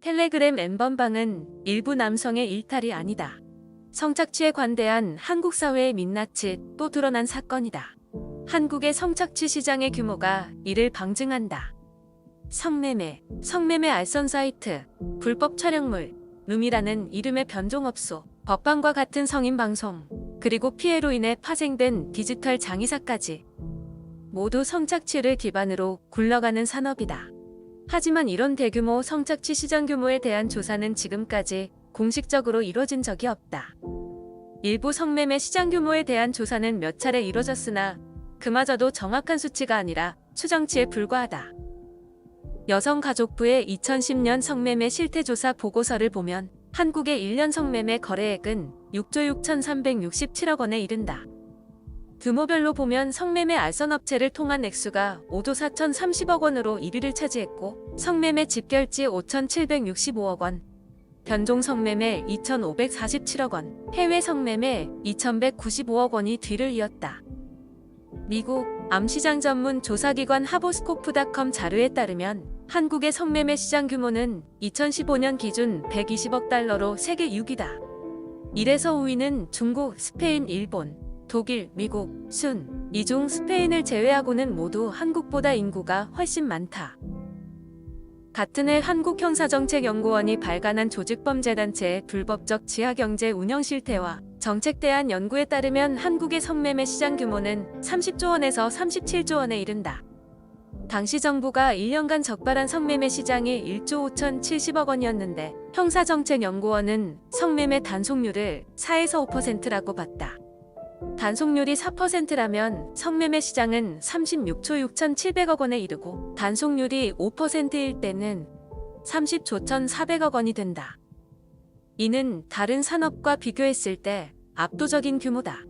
텔레그램 엠번방은 일부 남성의 일탈이 아니다. 성착취에 관대한 한국 사회의 민낯이 또 드러난 사건이다. 한국의 성착취 시장의 규모가 이를 방증한다. 성매매, 성매매 알선 사이트, 불법 촬영물, 룸이라는 이름의 변종업소, 법방과 같은 성인 방송, 그리고 피해로 인해 파생된 디지털 장의사까지 모두 성착취를 기반으로 굴러가는 산업이다. 하지만 이런 대규모 성착취 시장 규모에 대한 조사는 지금까지 공식적으로 이뤄진 적이 없다. 일부 성매매 시장 규모에 대한 조사는 몇 차례 이뤄졌으나 그마저도 정확한 수치가 아니라 추정치에 불과하다. 여성가족부의 2010년 성매매 실태조사 보고서를 보면 한국의 1년 성매매 거래액은 6조 6,367억 원에 이른다. 규모별로 보면 성매매 알선업체를 통한 액수가 5조 4,030억 원으로 1위를 차지했고 성매매 집결지 5,765억 원, 변종 성매매 2,547억 원, 해외 성매매 2,195억 원이 뒤를 이었다. 미국 암시장 전문 조사기관 하보스코프닷컴 자료에 따르면 한국의 성매매 시장 규모는 2015년 기준 120억 달러로 세계 6위다. 이래서 5위는 중국, 스페인, 일본, 독일, 미국, 순, 이중 스페인을 제외하고는 모두 한국보다 인구가 훨씬 많다. 같은 해 한국형사정책연구원이 발간한 조직범죄단체의 불법적 지하경제 운영 실태와 정책 대한 연구에 따르면 한국의 성매매 시장 규모는 30조 원에서 37조 원에 이른다. 당시 정부가 1년간 적발한 성매매 시장이 1조 5,070억 원이었는데 형사정책연구원은 성매매 단속률을 4에서 5%라고 봤다. 단속률이 4%라면 성매매 시장은 36조 6,700억 원에 이르고 단속률이 5%일 때는 30조 1,400억 원이 된다. 이는 다른 산업과 비교했을 때 압도적인 규모다.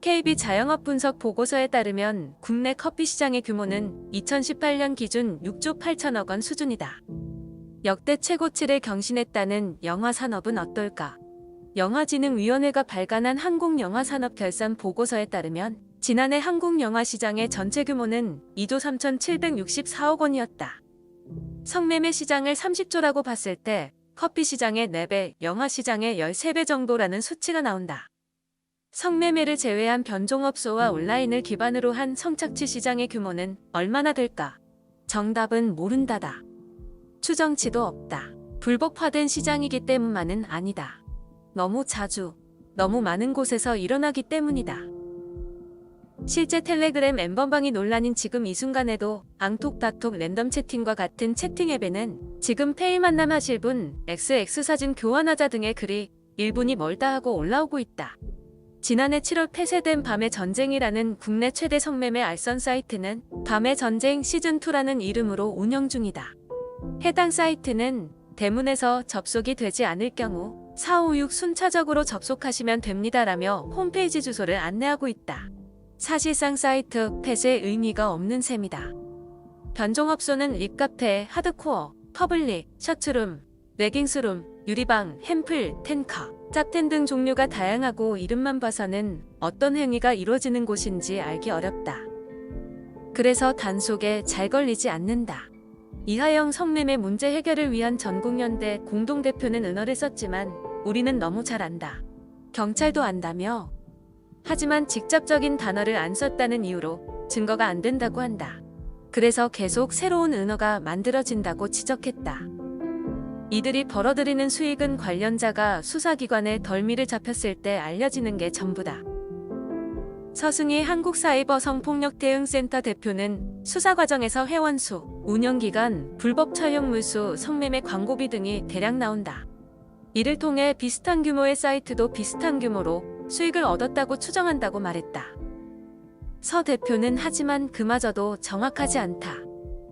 KB 자영업 분석 보고서에 따르면 국내 커피 시장의 규모는 2018년 기준 6조 8천억 원 수준이다. 역대 최고치를 경신했다는 영화 산업은 어떨까? 영화진흥위원회가 발간한 한국영화산업 결산 보고서에 따르면 지난해 한국 영화 시장의 전체 규모는 2조 3,764억 원이었다. 성매매 시장을 30조라고 봤을 때 커피 시장의 4배, 영화 시장의 13배 정도라는 수치가 나온다. 성매매를 제외한 변종업소와 온라인을 기반으로 한 성착취 시장의 규모는 얼마나 될까? 정답은 모른다다. 추정치도 없다. 불법화된 시장이기 때문만은 아니다. 너무 자주, 너무 많은 곳에서 일어나기 때문이다. 실제 텔레그램 엠번방이 논란인 지금 이 순간에도 앙톡다톡 랜덤 채팅과 같은 채팅 앱에는 지금 페이 만남 하실 분, XX 사진 교환하자 등의 글이 1분이 멀다 하고 올라오고 있다. 지난해 7월 폐쇄된 밤의 전쟁이라는 국내 최대 성매매 알선 사이트는 밤의 전쟁 시즌2라는 이름으로 운영 중이다. 해당 사이트는 대문에서 접속이 되지 않을 경우 456 순차적으로 접속하시면 됩니다라며 홈페이지 주소를 안내하고 있다. 사실상 사이트 폐쇄 의미가 없는 셈이다. 변종업소는 립카페, 하드코어, 퍼블릭, 셔츠룸, 레깅스룸, 유리방, 햄플, 텐카, 짭텐 등 종류가 다양하고 이름만 봐서는 어떤 행위가 이루어지는 곳인지 알기 어렵다. 그래서 단속에 잘 걸리지 않는다. 이하영 성매매 문제 해결을 위한 전국연대 공동대표는 은어를 썼지만 우리는 너무 잘 안다. 경찰도 안다며. 하지만 직접적인 단어를 안 썼다는 이유로 증거가 안 된다고 한다. 그래서 계속 새로운 은어가 만들어진다고 지적했다. 이들이 벌어들이는 수익은 관련자가 수사기관에 덜미를 잡혔을 때 알려지는 게 전부다. 서승희 한국사이버 성폭력 대응센터 대표는 수사 과정에서 회원수, 운영기간, 불법 촬영 물수, 성매매 광고비 등이 대량 나온다. 이를 통해 비슷한 규모의 사이트도 비슷한 규모로 수익을 얻었다고 추정한다고 말했다. 서 대표는 하지만 그마저도 정확하지 않다.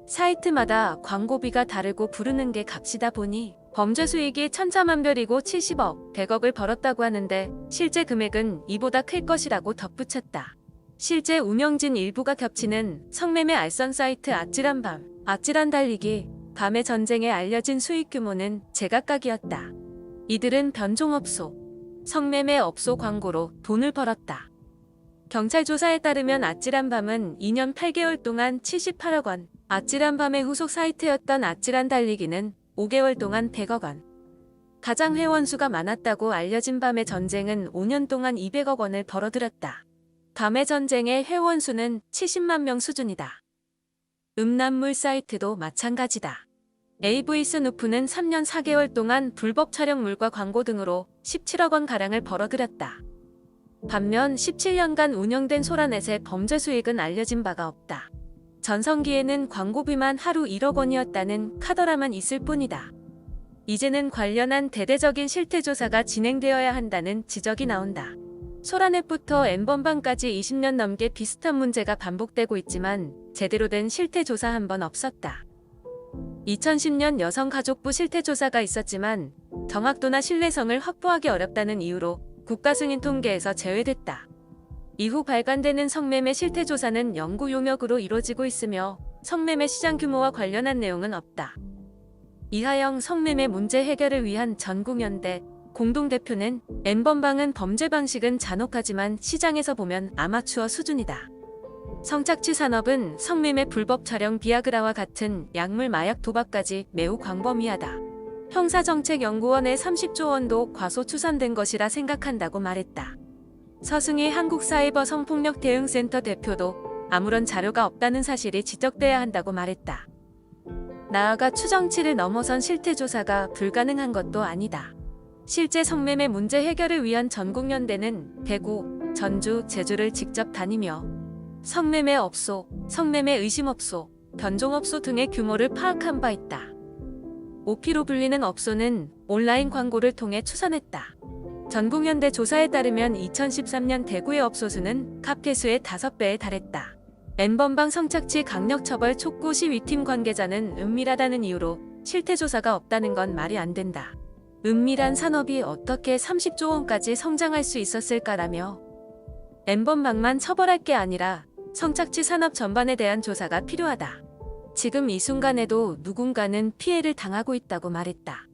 사이트마다 광고비가 다르고 부르는 게 값이다 보니 범죄 수익이 천차만별이고 70억, 100억을 벌었다고 하는데 실제 금액은 이보다 클 것이라고 덧붙였다. 실제 운영진 일부가 겹치는 성매매 알선 사이트 아찔한 밤, 아찔한 달리기, 밤의 전쟁에 알려진 수익 규모는 제각각이었다. 이들은 변종업소, 성매매 업소 광고로 돈을 벌었다. 경찰 조사에 따르면 아찔한 밤은 2년 8개월 동안 78억 원, 아찔한 밤의 후속 사이트였던 아찔한 달리기는 5개월 동안 100억 원. 가장 회원수가 많았다고 알려진 밤의 전쟁은 5년 동안 200억 원을 벌어들였다. 밤의 전쟁의 회원수는 70만 명 수준이다. 음란물 사이트도 마찬가지다. AV 스누프는 3년 4개월 동안 불법 촬영물과 광고 등으로 17억 원 가량을 벌어들였다. 반면 17년간 운영된 소라넷의 범죄 수익은 알려진 바가 없다. 전성기에는 광고비만 하루 1억 원이었다는 카더라만 있을 뿐이다. 이제는 관련한 대대적인 실태 조사가 진행되어야 한다는 지적이 나온다. 소라넷부터 엠번방까지 20년 넘게 비슷한 문제가 반복되고 있지만 제대로 된 실태 조사 한 번 없었다. 2010년 여성가족부 실태 조사가 있었지만 정확도나 신뢰성을 확보하기 어렵다는 이유로 국가 승인 통계에서 제외됐다. 이후 발간되는 성매매 실태 조사는 연구 용역으로 이루어지고 있으며 성매매 시장 규모와 관련한 내용은 없다. 이하영 성매매 문제 해결을 위한 전국연대 공동대표는 N번방은 범죄 방식은 잔혹하지만 시장에서 보면 아마추어 수준이다. 성착취 산업은 성매매 불법 촬영 비아그라와 같은 약물 마약 도박까지 매우 광범위하다. 형사정책연구원의 30조 원도 과소 추산된 것이라 생각한다고 말했다. 서승희 한국사이버 성폭력 대응센터 대표도 아무런 자료가 없다는 사실이 지적돼야 한다고 말했다. 나아가 추정치를 넘어선 실태조사가 불가능한 것도 아니다. 실제 성매매 문제 해결을 위한 전국연대는 대구, 전주, 제주를 직접 다니며 성매매 업소, 성매매 의심 업소, 변종 업소 등의 규모를 파악한 바 있다. 오피로 불리는 업소는 온라인 광고를 통해 추산했다. 전국연대 조사에 따르면 2013년 대구의 업소 수는 카페수의 5배에 달했다. N번방 성착취 강력처벌 촉구 시위팀 관계자는 은밀하다는 이유로 실태조사가 없다는 건 말이 안 된다. 은밀한 산업이 어떻게 30조 원까지 성장할 수 있었을까라며 N번방만 처벌할 게 아니라 성착취 산업 전반에 대한 조사가 필요하다. 지금 이 순간에도 누군가는 피해를 당하고 있다고 말했다.